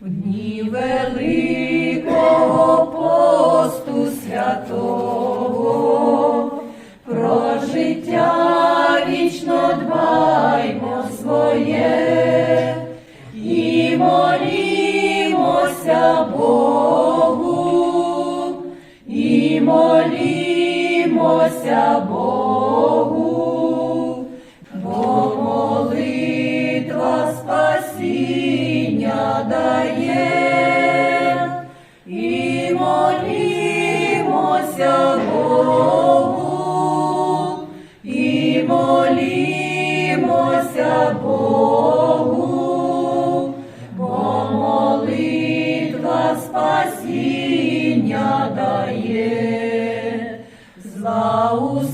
в дні великого посту святого, про життя вічно дбаймо своє. І молімося Богу, і молімося Богу, бо молитва спасіння дає, зла у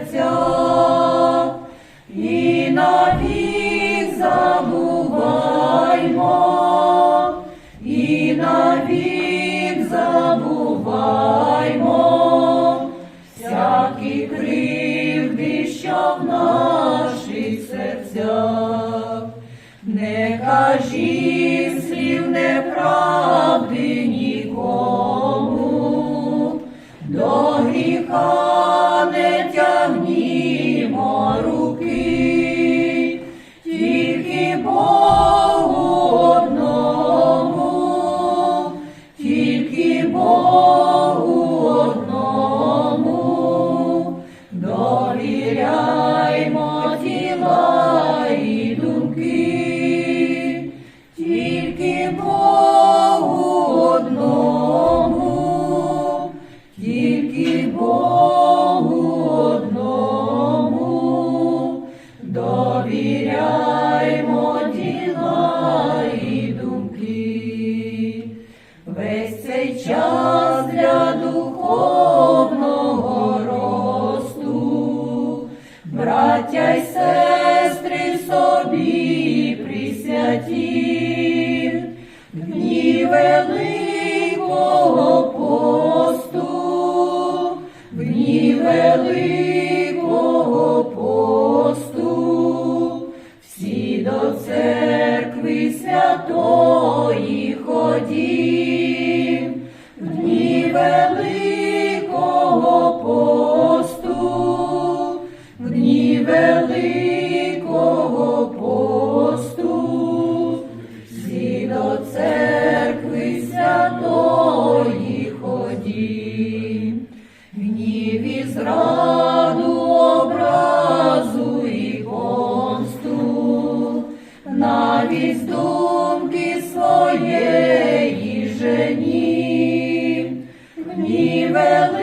наших час для духовного росту, браття й сестри собі присвятіть, в дні великого посту, дні великого посту, всі до церкви святої великого посту, в дні великого посту, всі до церкви святої ході, гнів і дні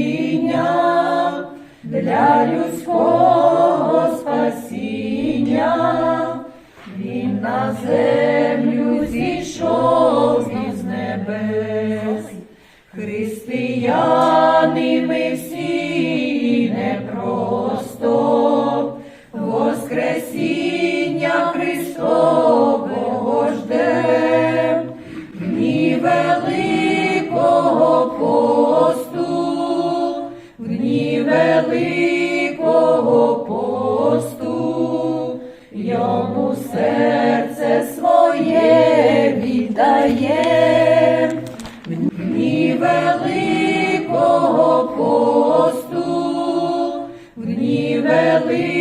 спасіння, для людського спасіння, він на землю зійшов із небес. Християни ми всі серце своє віддає, в дні великого посту, в дні великого